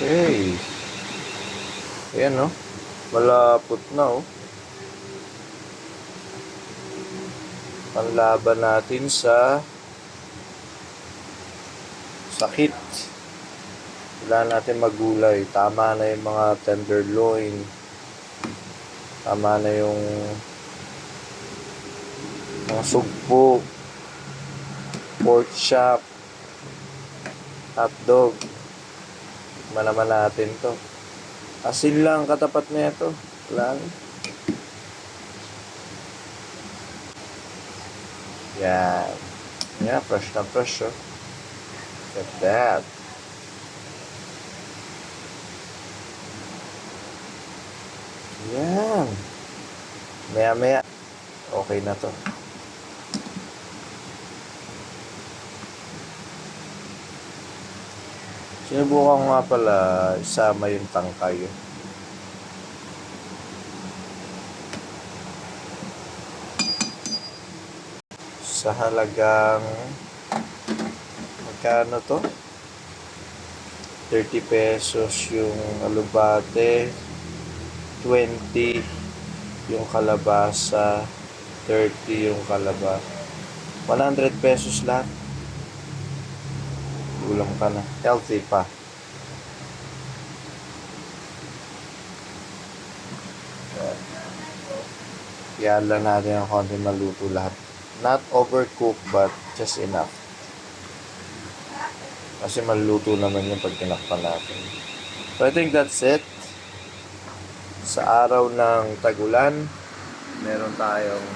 Okay. Ayan, oh. Malapot na, oh. Panlaban natin sa sakit. Kailangan natin magulay. Tama na yung mga tenderloin. Tama na yung mga sugpo. Pork chop. Hotdog. Tikman naman natin to. Asin lang katapat na ito. Wala na. Yan. Yeah, fresh na fresh, oh. Look at that. Yan. Maya maya. Okay na to. Sinubukan ko nga pala isama yung tangkay. Sa halagang magkano to? 30 pesos yung alubate, 20 yung kalabasa, 30 yung kalaba. 100 pesos lahat. Ulam ka na. Healthy pa. Yan lang natin ang konti maluto lahat. Not overcooked but just enough. Kasi maluto naman yung pag tinakpan natin. So I think that's it. Sa araw ng tagulan, meron tayong